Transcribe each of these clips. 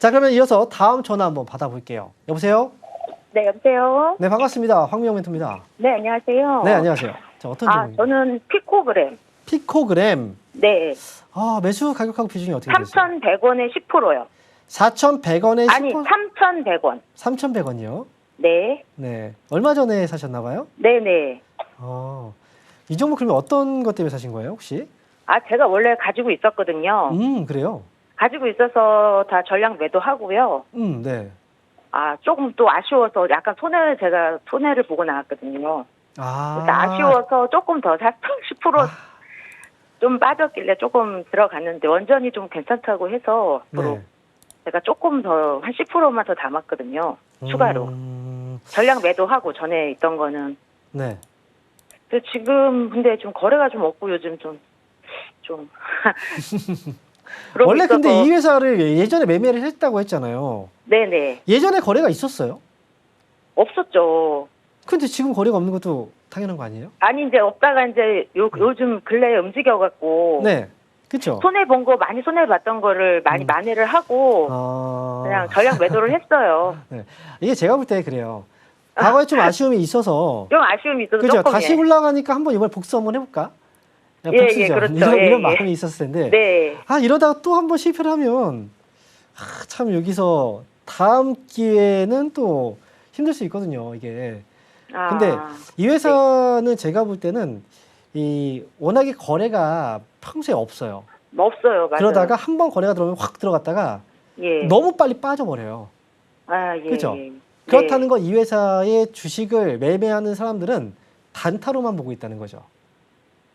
자, 그러면 이어서 다음 전화 한번 받아볼게요. 여보세요? 네, 여보세요? 네, 반갑습니다. 황미영 멘토입니다. 네, 안녕하세요. 네, 안녕하세요. 자, 어떤 아, 종목인가요? 저는 피코그램. 피코그램. 네. 아, 매수 가격하고 비중이 어떻게 되세요? 3,100원에 10%요. 4,100원에 10%? 아니, 3,100원. 3,100원이요? 네. 네. 얼마 전에 사셨나 봐요? 네네. 어. 이 종목 그러면 어떤 것 때문에 사신 거예요, 혹시? 아, 제가 원래 가지고 있었거든요. 음, 그래요? 가지고 있어서 다 전량 매도하고요. 음, 네. 아, 조금 또 아쉬워서 약간 손해를 제가 손해를 보고 나왔거든요. 아. 그래서 아쉬워서 조금 더 샀어. 10%. 좀 빠졌길래 조금 들어갔는데 원전이 좀 괜찮다고 해서 앞으로 네. 제가 조금 더 한 10%만 더 담았거든요. 추가로. 음, 전량 매도하고 전에 있던 거는. 네. 근데 지금 근데 좀 거래가 좀 없고 요즘 좀 좀. 원래 근데 있어서- 이 회사를 예전에 매매를 했다고 했잖아요. 네네 예전에 거래가 있었어요? 없었죠. 근데 지금 거래가 없는 것도 당연한 거 아니에요? 아니 이제 없다가 이제 요 요즘 근래에 움직여 갖고 네. 그렇죠. 손해 본 거 많이 손해 봤던 거를 많이 음. 만회를 하고 아. 그냥 전량 매도를 했어요. 이게 제가 볼 때 그래요. 과거에 좀 아쉬움이 있어서 좀 아쉬움이 있어서 그죠? 다시 예. 올라가니까 한번 이번에 복수 한번 해볼까? 야, 예, 복수죠. 예, 그렇죠. 이런, 예, 이런 예. 마음이 있었을 텐데 네. 아 이러다가 또 한 번 실패를 하면 아, 참 여기서 다음 기회는 또 힘들 수 있거든요. 이게 아, 근데 이 회사는 제가 볼 때는 이 워낙에 거래가 평소에 없어요. 뭐 없어요. 맞아요. 그러다가 한 번 거래가 들어오면 확 들어갔다가 예. 너무 빨리 빠져버려요. 아, 예. 그죠? 예. 그렇다는 네. 건이 회사의 주식을 매매하는 사람들은 단타로만 보고 있다는 거죠.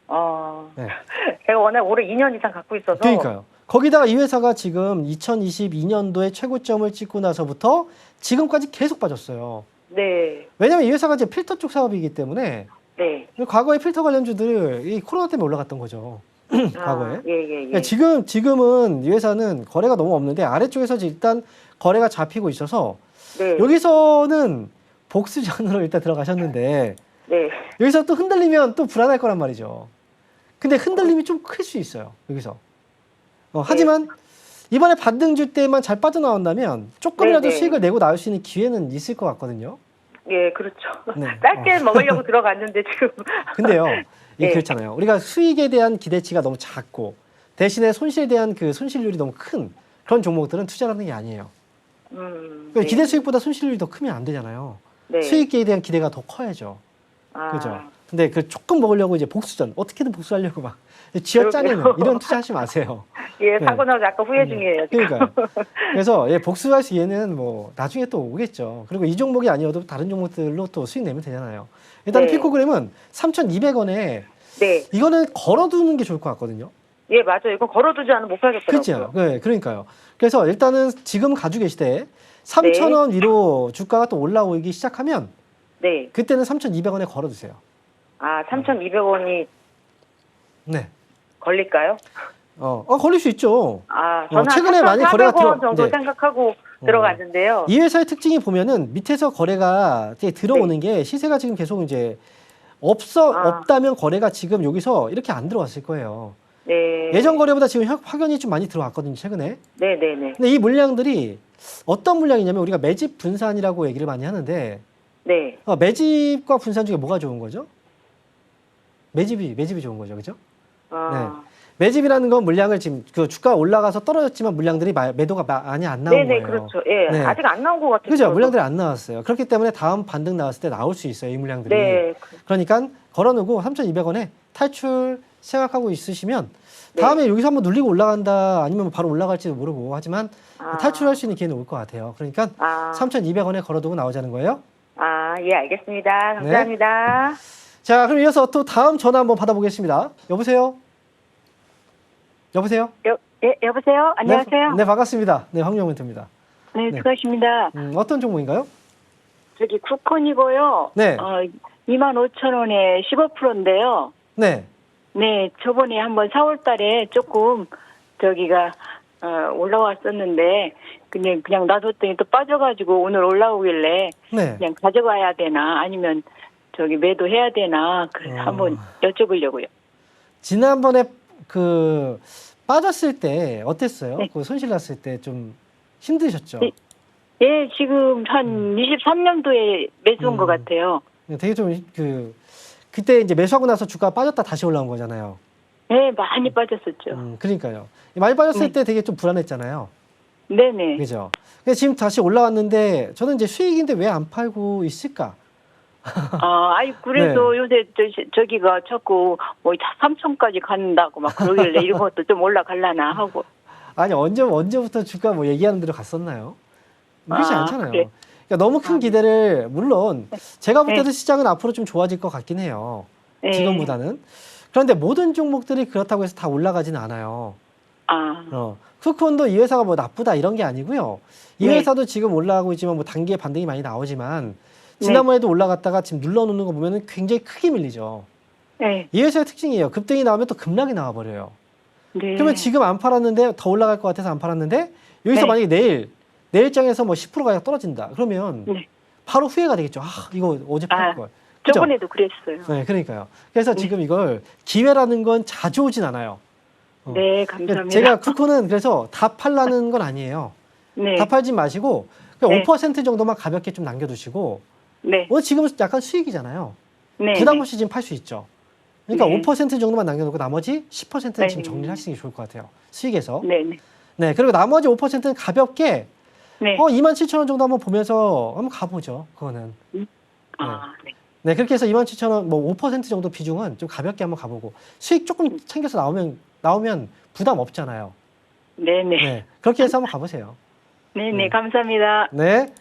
어. 네. 제가 워낙 올해 2년 이상 갖고 있어서 그러니까요. 거기다가 이 회사가 지금 2022년도에 최고점을 찍고 나서부터 지금까지 계속 빠졌어요. 네. 왜냐하면 이 회사가 이제 필터 쪽 사업이기 때문에 네. 과거에 필터 관련주들 이 코로나 때문에 올라갔던 거죠. 과거에. 아, 예, 예, 예. 그러니까 지금 지금은 이 회사는 거래가 너무 없는데 아래쪽에서 일단 거래가 잡히고 있어서 네. 여기서는 복수전으로 일단 들어가셨는데 네. 여기서 또 흔들리면 또 불안할 거란 말이죠. 근데 흔들림이 좀 클 수 있어요. 여기서. 어, 하지만 이번에 반등주 때만 잘 빠져나온다면 조금이라도 네, 네. 수익을 내고 나올 수 있는 기회는 있을 것 같거든요. 예, 그렇죠. 네. 짧게 먹으려고 들어갔는데 지금 근데요, 이게 네. 그렇잖아요. 우리가 수익에 대한 기대치가 너무 작고 대신에 손실에 대한 그 손실률이 너무 큰 그런 종목들은 투자하는 게 아니에요. 음. 그러니까 네. 기대 수익보다 손실률이 더 크면 안 되잖아요. 네. 수익에 대한 기대가 더 커야죠. 아, 그죠? 근데 그 조금 먹으려고 이제 복수전 어떻게든 복수하려고 막 쥐어 짜내는 그러게요. 이런 투자하지 마세요. 예, 네. 사고 나서 약간 후회 중이에요. 지금. 그러니까요. 그래서 예, 복수할 기회는 뭐 나중에 또 오겠죠. 그리고 이 종목이 아니어도 다른 종목들로 또 수익 내면 되잖아요. 일단 네. 피코그램은 3,200원에 네. 이거는 걸어두는 게 좋을 것 같거든요. 예, 맞아요. 이거 걸어두지 않으면 못 그렇죠. 사겠더라고요. 네, 그러니까요. 그래서 일단은 지금 가지고 계시되 3,000원 위로 주가가 또 올라오기 시작하면 네. 그때는 3,200원에 걸어두세요. 아, 3,200원이 네. 걸릴까요? 어, 어 걸릴 수 있죠. 아, 저는 어, 최근에 많이 거래가 3,400원 들어- 정도 네. 생각하고 들어갔는데요. 이 회사의 특징이 보면은 밑에서 거래가 이제 들어오는 게 시세가 지금 계속 이제 없어 네. 아. 없다면 거래가 지금 여기서 이렇게 안 들어왔을 거예요. 네. 예전 거래보다 지금 확- 확연히 좀 많이 들어왔거든요, 최근에. 네, 네, 네. 근데 이 물량들이 어떤 물량이냐면 우리가 매집 분산이라고 얘기를 많이 하는데 네. 어, 매집과 분산 중에 뭐가 좋은 거죠? 매집이 매집이 좋은 거죠, 그죠? 아. 매집이라는 건 물량을 지금 그 주가 올라가서 떨어졌지만 물량들이 마- 매도가 마- 많이 안 나온 네, 네, 거예요. 그렇죠. 예. 네. 아직 안 나온 것 같아요. 그죠? 물량들이 안 나왔어요. 그렇기 때문에 다음 반등 나왔을 때 나올 수 있어요, 이 물량들이. 네. 그러니까 걸어놓고 3,200원에 탈출 생각하고 있으시면 네. 다음에 여기서 한번 눌리고 올라간다 아니면 바로 올라갈지도 모르고 하지만 아. 탈출할 수 있는 기회는 올 것 같아요. 그러니까 아. 3,200원에 걸어두고 나오자는 거예요. 아, 예, 알겠습니다. 감사합니다. 자, 그럼 이어서 또 다음 전화 한번 받아보겠습니다. 여보세요? 여보세요? 여, 예, 여보세요? 안녕하세요? 네, 네, 반갑습니다. 네, 황영 멘트입니다. 네, 네. 수고하십니다. 음, 어떤 종목인가요? 저기 쿠폰이고요. 네. 어, 25,000원에 15%인데요. 네. 네, 저번에 한번 4월 달에 조금 저기가 어, 올라왔었는데 그냥 그냥 놔뒀더니 또 빠져가지고 오늘 올라오길래 네. 그냥 가져가야 되나 아니면 저기 매도해야 되나 그래서 어. 한번 여쭤보려고요. 지난번에 그 빠졌을 때 어땠어요? 네. 그 손실 났을 때 좀 힘드셨죠? 네. 예, 지금 한 23년도에 매수한 음. 것 같아요. 되게 좀 그 그때 이제 매수하고 나서 주가 빠졌다 다시 올라온 거잖아요. 네, 많이 빠졌었죠. 음, 그러니까요. 많이 빠졌을 네. 때 되게 좀 불안했잖아요. 네네. 그죠? 근데 지금 다시 올라왔는데 저는 이제 수익인데 왜 안 팔고 있을까? 아, 아이, 그래도 네. 요새 저, 저기가 자꾸 뭐 3천까지 간다고 막 그러길래 이런 것도 좀 올라갈라나 하고. 아니 언제 언제부터 주가 뭐 얘기하는 대로 갔었나요? 그렇지 아, 않잖아요. 그래. 그러니까 너무 큰 아. 기대를 물론 제가 볼 네. 때도 시장은 앞으로 좀 좋아질 것 같긴 해요. 네. 지금보다는. 그런데 모든 종목들이 그렇다고 해서 다 올라가진 않아요. 아, 어. 쿠폰도 이 회사가 뭐 나쁘다 이런 게 아니고요. 이 네. 회사도 지금 올라가고 있지만 뭐 단기에 반등이 많이 나오지만 지난번에도 올라갔다가 지금 눌러놓는 거 보면 굉장히 크게 밀리죠. 네. 이 회사의 특징이에요. 급등이 나오면 또 급락이 나와버려요. 네. 그러면 지금 안 팔았는데 더 올라갈 것 같아서 안 팔았는데 여기서 네. 만약에 내일 내일장에서 뭐 10%가 떨어진다. 그러면 네. 바로 후회가 되겠죠. 아 이거 어제 팔 아, 걸. 그죠? 저번에도 그랬어요. 네, 그러니까요. 그래서 지금 이걸 기회라는 건 자주 오진 않아요. 어. 네, 감사합니다. 제가 쿠폰은 그래서 다 팔라는 건 아니에요. 네. 다 팔지 마시고 그냥 네. 5% 정도만 가볍게 좀 남겨두시고 네. 오늘 지금 약간 수익이잖아요. 네. 부담 없이 지금 팔 수 있죠. 그러니까 네. 5% 정도만 남겨놓고 나머지 10%는 네. 지금 정리를 하시는 게 좋을 것 같아요. 수익에서. 네. 네. 네, 그리고 나머지 5%는 가볍게 네. 어 27,000원 정도 한번 보면서 한번 가보죠. 그거는. 아, 네. 네, 그렇게 해서 27,000원 뭐 5% 정도 비중은 좀 가볍게 한번 가보고 수익 조금 챙겨서 나오면 나오면 부담 없잖아요. 네, 네. 네, 그렇게 해서 한번 가보세요. 네, 네. 네. 감사합니다. 네.